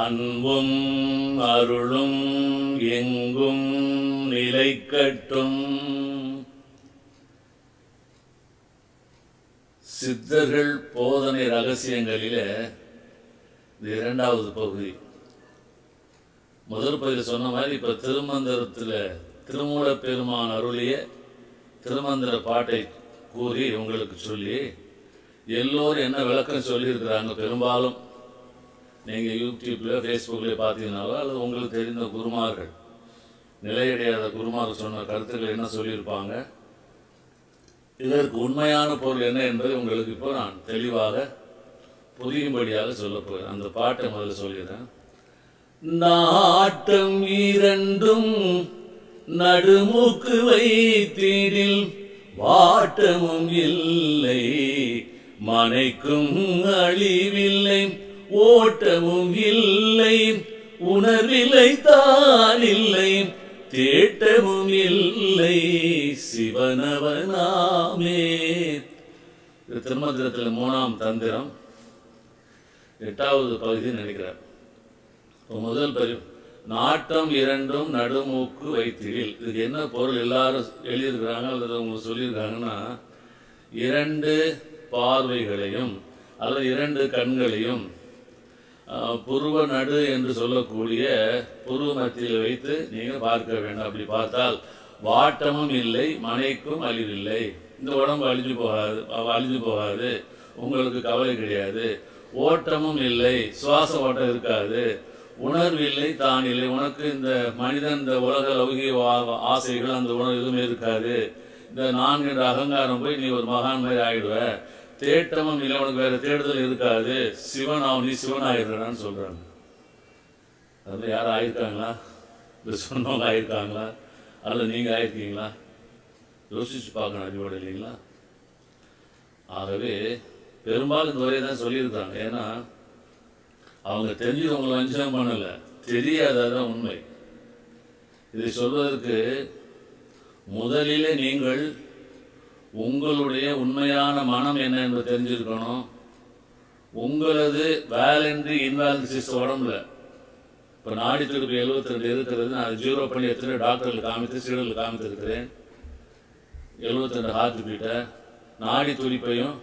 அன்பும் அருளும் எங்கும் நிலைக்கட்டும். சித்தர்கள் போதனை ரகசியங்களில் இது இரண்டாவது பகுதி. முதல் பகுதியில் சொன்ன மாதிரி இப்போ திருமந்திரத்தில் திருமூல பெருமான் அருளிய திருமந்திர பாட்டை கூறி இவங்களுக்கு சொல்லி எல்லோரும் என்ன விளக்கம் சொல்லியிருக்கிறாங்க பெரும்பாலும். நீங்கள் யூடியூப்பில் ஃபேஸ்புக்கில் பார்த்தீங்கனாலோ அல்லது உங்களுக்கு தெரிந்த குருமார்கள். நிலையடையாத குருமார்கள் சொன்ன கருத்துக்கள் என்ன சொல்லியிருப்பாங்க? இதற்கு உண்மையான பொருள் என்ன என்பதை உங்களுக்கு இப்போ நான் தெளிவாக புரியும்படியாக சொல்லப்போகிறேன் அந்த பாட்டை முதல்ல சொல்லிடுறேன். நாட்டம் இரண்டும் நடுமூக்கு வைத்தீரில் வாட்டமும் இல்லை மனைக்கும் அழிவில்லை. ஓட்டமும் இல்லை உணர்விலை தான் இல்லை தேட்டமும் இல்லை சிவனவனாமே. இது திருமந்திரத்தில் மூணாம் தந்திரம். எட்டாவது பகுதி நினைக்கிறார். முதல் பரி நாட்டம் இரண்டும் நடுமூக்கு வைத்திடில். இதுக்கு என்ன பொருள் எல்லாரும் எழுதியிருக்கிறாங்க அல்லது உங்களுக்கு சொல்லியிருக்காங்கன்னா இரண்டு பார்வைகளையும் அல்லது இரண்டு கண்களையும் புருவ நடு என்று சொல்லக்கூடிய புருவ மத்தியில் வைத்து நீங்கள் பார்க்க வேண்டும். அப்படி பார்த்தால் வாட்டமும் இல்லை மனைக்கும் அழிவில்லை. இந்த உடம்பு அழிஞ்சு போகாது அழிஞ்சு போகாது. உங்களுக்கு கவலை கிடையாது. ஓட்டமும் இல்லை சுவாச ஓட்டம் இருக்காது. உணர்வு இல்லை தான் இல்லை. உனக்கு இந்த மனிதன் இந்த உலக லௌகிக வா- ஆசைகள் அந்த உணர்வு எதுவுமே இருக்காது. இந்த நான் என்ற அகங்காரம் போய் நீ ஒரு மகான் மாதிரி ஆகிடுவேன் தேட்டமும் இல்லை உனக்கு வேற தேடுதல் இருக்காது. சிவன் அவன் நீ சிவன் ஆயிடுறான்னு சொல்கிறாங்க அதில் யாரும் ஆயிருக்காங்களா? இல்லை சொன்னவங்க ஆயிருக்காங்களா? அல்ல நீங்கள் ஆயிருக்கீங்களா? யோசிச்சு பார்க்கணும் அறிவோடு இல்லைங்களா? ஆகவே பெரும்பாலும் இந்த வரையை தான் சொல்லியிருக்காங்க. ஏன்னா அவங்க தெரிஞ்சவங்களை வஞ்சகம் பண்ணல. தெரியாததான் உண்மை. இதை சொல்வதற்கு முதலிலே நீங்கள் உங்களுடைய உண்மையான மனம் என்ன என்று தெரிஞ்சிருக்கணும். உங்களது வேலன்ட்ரி இன்வாலிசிஸ் உடம்புல. இப்போ நாடி துடுப்பு எழுபத்தி ரெண்டு இருக்கிறது நான் ஜீரோ பண்ணி எத்தனை டாக்டரில் காமித்து சீடலில் காமித்திருக்கிறேன் எழுபத்தி ரெண்டு ஹார்ட் பீட்டை நாடி துடிப்பையும்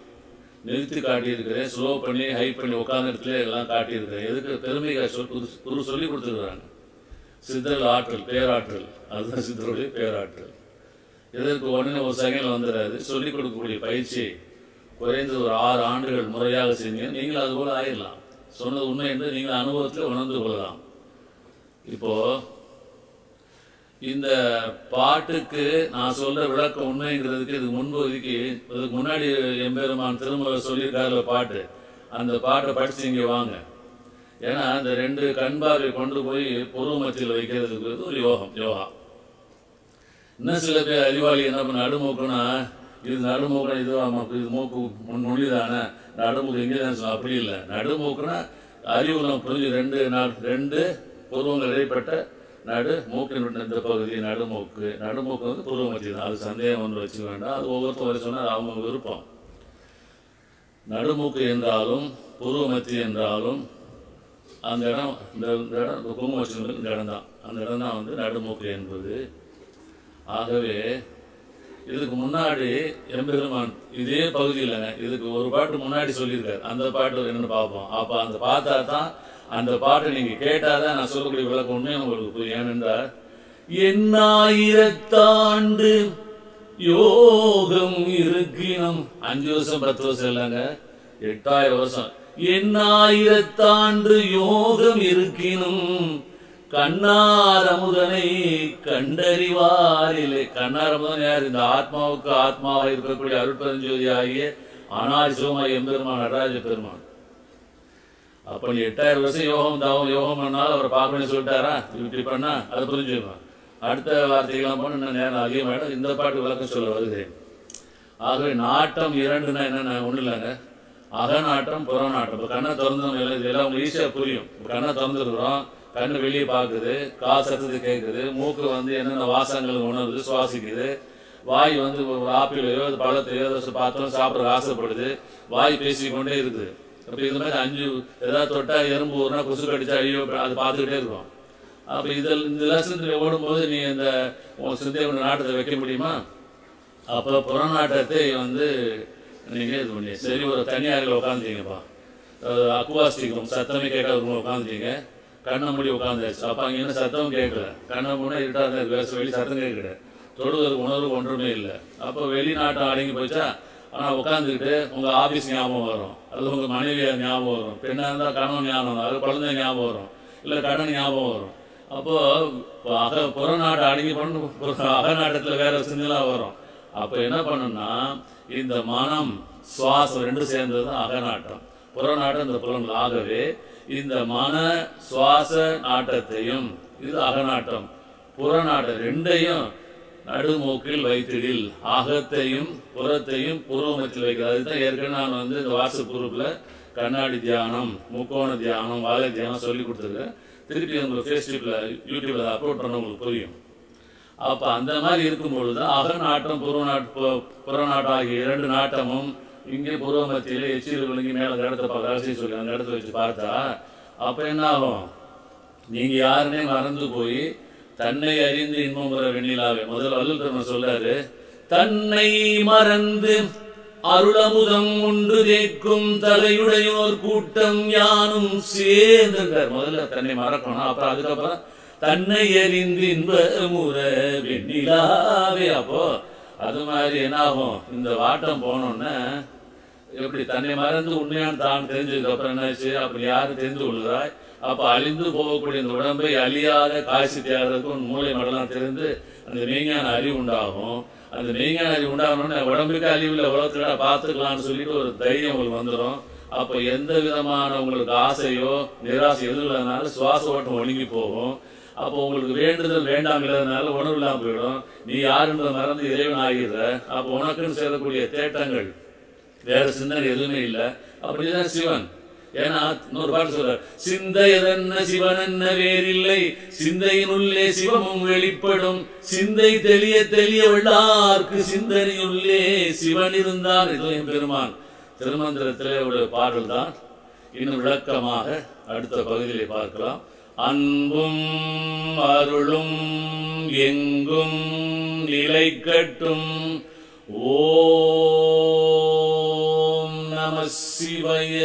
நிறுத்தி காட்டியிருக்கிறேன். ஸ்லோ பண்ணி ஹை பண்ணி உட்காந்த இடத்துல எல்லாம் காட்டியிருக்கிறேன். எதுக்கு? பெருமைக்காக சொல் குரு சொல்லி கொடுத்துருக்குறாங்க. சித்தர்கள் ஆற்றல் பேராற்றல். அதுதான் சித்தருடைய பேராற்றல். இதற்கு உடனே ஒரு செகண்ட் வந்துடாது சொல்லிக் கொடுக்கக்கூடிய பயிற்சி குறைந்தது ஒரு ஆறு ஆண்டுகள் முறையாக செஞ்சீங்க நீங்களும் அது போல ஆயிடலாம் சொன்னது உண்மை என்று நீங்கள் அனுபவத்தில் உணர்ந்து கொள்ளலாம். இப்போ இந்த பாட்டுக்கு நான் சொல்ற விளக்கம் உண்மைங்கிறதுக்கு இதுக்கு முன்பு இதுக்கு முன்னாடி எம்பெருமான் திருமலை சொல்லியிருக்காருல பாட்டு. அந்த பாட்டை படிச்சு இங்கே வாங்க. ஏன்னா இந்த ரெண்டு கண்பார்வை கொண்டு போய் பொருவ மத்தியில் வைக்கிறதுக்கு ஒரு யோகம் யோகா. இன்னும் சில பேர் அறிவாளி என்ன பண்ண நடுமூக்குனா இது நடுமூக்குனா இது ஆமா, இது மூக்கு முன் மொழிதானே? நடுமூக்கு எங்கே தான் சொல்ல அப்படி இல்லை. நடுமூக்குனா அறிவு நம்ம புரிஞ்சு ரெண்டு நாள் ரெண்டு புருவங்கள் இடைப்பட்ட நடு மூக்கின் இந்த பகுதி நடுமூக்கு நடுமூக்கு வந்து புருவ மத்திய தான் அது சந்தேகம் ஒன்று வச்சுக்க வேண்டாம். அது ஒவ்வொருத்தரும் வரை சொன்னால் அவங்க விருப்பம். நடுமூக்கு என்றாலும் புருவ மத்திய என்றாலும் அந்த இடம் இந்த இந்த இடம் இந்த குங்குமம் இந்த இடம் தான் அந்த இடம் தான் வந்து நடுமூக்கு என்பது. ஆகவே இதுக்கு முன்னாடி எம்பெருமான் இதே பகுதியில் இதுக்கு ஒரு பாட்டு முன்னாடி சொல்லியிருக்காரு. அந்த பாட்டு என்னென்னு பார்ப்போம். அப்போ அந்த பார்த்தா தான் அந்த பாட்டை நீங்கள் கேட்டால் தான் நான் சொல்லக்கூடிய விளக்கம் உண்மை உங்களுக்கு புரியும். ஏனென்றால் எண்ணாயிரத்தாண்டு யோகம் இருக்கினம். அஞ்சு வருஷம் பத்து வருஷம் இல்லைங்க. எட்டாயிரம் வருஷம். எண்ணாயிரத்தாண்டு யோகம் இருக்கினும். கண்ணாரமுதனை கண்டறிவாரில்லை கண்ணாரமுதன் யார்? இந்த ஆத்மாவுக்கு ஆத்மாவாக இருக்கக்கூடிய அருட்பெருஞ்சோதி ஆகிய அனாதி சிவமாய் எம்பெருமான் நடராஜ பெருமான். அப்ப நீ எட்டாயிரம் வருஷம் யோகம் தாவம் யோகம் பண்ணாலும் அவரை பார்க்கணும்னு சொல்லிட்டாரா? இப்படி பண்ணா அதை புரிஞ்சுக்கணும் அடுத்த வார்த்தைகள்லாம் போன இன்னும் நேரம் அதிகமாயிடும் இந்த பாட்டு விளக்கம் சொல்ல வருகிறேன். ஆகவே நாட்டம் இரண்டுன்னா என்னென்ன? ஒன்றும் இல்லைங்க. அகநாட்டம் புறநாட்டம். இப்போ கண்ணை திறந்தவங்க இதெல்லாம் உங்களுக்கு ஈஸியாக புரியும். இப்போ கண்ணை திறந்துருக்குறோம். கண்ணு வெளியே பார்க்குது காசு சத்தது கேட்குது மூக்கு வந்து என்னென்ன வாசங்கள் உணருது சுவாசிக்குது. வாய் வந்து ஆப்பிளையோ பழத்தையோ பார்த்தோம் சாப்பிட்ற ஆசைப்படுது. வாய் பேசிக்கொண்டே இருக்குது. அப்போ இது மாதிரி அஞ்சு ஏதாவது தொட்டால் எறும்பு ஊர்னா கொசு கடிச்சா ஐயோ அது பார்த்துக்கிட்டே இருக்கும். அப்போ இதில் இந்த லட்சத்தில் ஓடும்போது நீ இந்த உன் சிந்தை உன் நாட்டத்தை வைக்க முடியுமா? அப்போ புறநாட்டத்தை வந்து நீங்கள் இது பண்ணி சரி ஒரு தனியாரில் உட்காந்துட்டீங்கப்பா அக்குவாஸ்டிக் ரூம் சத்தமே கேட்காத ரூம் உட்காந்துட்டீங்க கண்ணை மூடி உட்காந்தாச்சு அப்போ அங்கே என்ன சத்தம் கேட்கல? கண்ணை மூணா இருட்டாக இருந்தது வேறு வெளி சத்தம் கேட்கல. தொடுவதற்கு உணர்வு ஒன்றுமே இல்லை. அப்போ வெளிநாட்டம் அடங்கி போச்சா? ஆனால் உட்காந்துக்கிட்டு உங்கள் ஆஃபீஸ் ஞாபகம் வரும். அது உங்கள் மனைவியார் ஞாபகம் வரும். பெண்ணாக இருந்தால் கணவன் ஞாபகம் வரும். அது குழந்தை ஞாபகம் வரும். இல்லை கடன் ஞாபகம் வரும். அப்போது அக புறநாட்டு அடங்கி பண்ணு அகநாட்டத்தில் வேறு சிந்தலாம் வரும். அப்போ என்ன பண்ணுன்னா இந்த மனம் சுவாசம் ரெண்டும் சேர்ந்தது தான் அகநாட்டம். புறநாட்டம் இந்த புலன்கள். ஆகவே இந்த மன சுவாச நாட்டத்தையும் இது அகநாட்டம். புறநாட்டம் ரெண்டையும் நடுமூக்கில் வைத்திடில். அகத்தையும் புறத்தையும் பூர்வமத்தில் வைக்கிறது. அதுதான் ஏற்கனவே நான் வந்து இந்த வாட்ஸ்அப் குரூப்பில் கண்ணாடி தியானம் முக்கோண தியானம் வாழை தியானம் சொல்லி கொடுத்துருக்கேன். திருப்பி உங்களுக்கு ஃபேஸ்புக்கில் யூடியூப்பில் அப்லோட் பண்ண உங்களுக்கு புரியும். அப்போ அந்த மாதிரி இருக்கும்பொழுது தான் அகநாட்டம் புறநாட்டு புறநாட்டம் ஆகிய இரண்டு நாட்டமும் இங்கே பூர்வ மத்தியில் எச்சியில் விழுங்கி மேலே அந்த இடத்துல பா- கடைசி சொல்லி அந்த இடத்துல வச்சு பார்த்தா அப்போ என்ன ஆகும்? நீங்க யாருன்னே மறந்து போய் தன்னை அறிந்து இன்பம் வெண்ணிலாவே. முதல்ல வள்ளல் பெருமான் சொல்றாரு தன்னை மறந்து அருளமுதம் உண்டு தேக்கும் தலையுடையோர் கூட்டம் யானும் சேர்ந்துட்டார் முதல்ல தன்னை மறக்கணும் அப்புறம் அதுக்கப்புறம் தன்னை அறிந்து இன்ப முற வெண்ணிலாவே. அப்போ அது மாதிரி என்ன ஆகும் இந்த வாட்டம் போனோன்னே எப்படி தன்னை மறந்து உண்மையான தான் தெரிஞ்சதுக்கு அப்புறம் என்னாச்சு? அப்படி யாரும் தெரிந்து கொள்கிறாய் அப்போ அழிந்து போகக்கூடிய இந்த உடம்பை அழியாத காசி தேடுறதுக்கும் மூளை மடலாம் தெரிந்து அந்த மெய்ஞான அறிவு உண்டாகும். அந்த மெய்ஞான அறிவு உண்டாகணும்னு உடம்புக்கு அழிவு இல்லை உலகத்தில் பார்த்துக்கலாம்னு சொல்லிட்டு ஒரு தைரியம் உங்களுக்கு வந்துடும். அப்போ எந்த விதமான உங்களுக்கு ஆசையோ நிராசை எதுவும் இல்லாதனால சுவாச ஓட்டம் ஒழுங்கி போகும். அப்போ உங்களுக்கு வேண்டுதல் வேண்டாம் இல்லாதனால உணர்வு இல்லாமல் போயிடும். நீ யாருன்றத மறந்து இறைவன் ஆகிடுற. அப்போ உனக்குன்னு சேரக்கூடிய தேட்டங்கள் வேற சிந்தனை எதுவுமே இல்லை. அப்படிதான் சிவன். ஏன்னா இன்னொரு பாட்டு சொல்ற சிந்தையதென்ன சிவன் என்ன வேறில்லை. சிந்தையினுள்ளே சிவமும் வெளிப்படும். சிந்தை தெளிய தெளிய உள்ளார்க்கு சிந்தனையுள்ளே சிவன் இருந்தார். இது என் பெருமான். திருமந்திரத்திலே ஒரு பாடல் தான் இன்னும் விளக்கமாக அடுத்த பகுதியிலே பார்க்கலாம். அன்பும் அருளும் எங்கும் நிலை கட்டும். ஓம் நம சிவய.